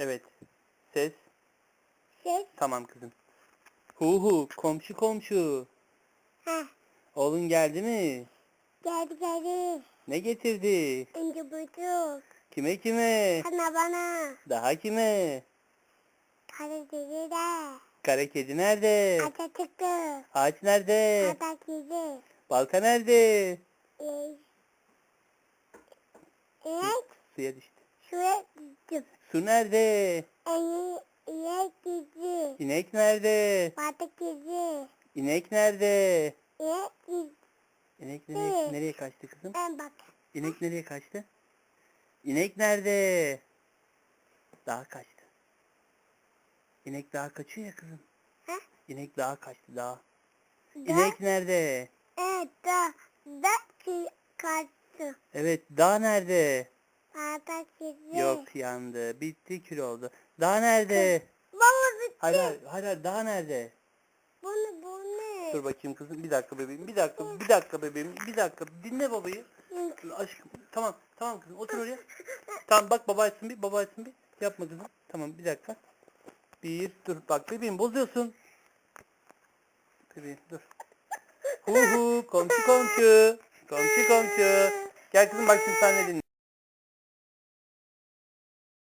Evet. Ses. Ses. Tamam kızım. Hu hu. Komşu komşu. Ha. Oğlun geldi mi? Geldi geldi. Ne getirdi? İnce bulduk. Kime kime? Sana bana. Daha kime? Karadeniz de. Kara kedi nerede? Atatürk'ü. Ağaç nerede? Atatürk'ü. Balta nerede? Ee, İnek Suya düştü. Şuraya gittim. Su nerede? İnek, gitti. İnek nerede? Batık gitti. İnek nerede? İnek gitti. İnek nereye, nereye kaçtı kızım? Ben bak. İnek nereye kaçtı? İnek nerede? Daha kaçtı. İnek daha kaçıyor ya kızım. Ha? İnek daha kaçtı daha. Da, İnek nerede? evet, da, da kaçtı. Evet dağ nerede? Batık gitti. Yandı. Bitti kül oldu. Dağ nerede? Baba bitti. Hayır hayır hayır, hayır dağ nerede? Bunu bu ne? Dur bakayım kızım bir dakika bebeğim bir dakika bir dakika bebeğim bir dakika dinle babayı. Aşkım tamam tamam kızım otur oraya. Tamam bak baba açsın bir baba açsın bir. Yapma kızım. Tamam bir dakika. Bir dur bak bebeğim bozuyorsun. Bebeğim dur. Hu hu komşu komşu. Komşu komşu. Gel kızım bak şimdi sen ne dinle.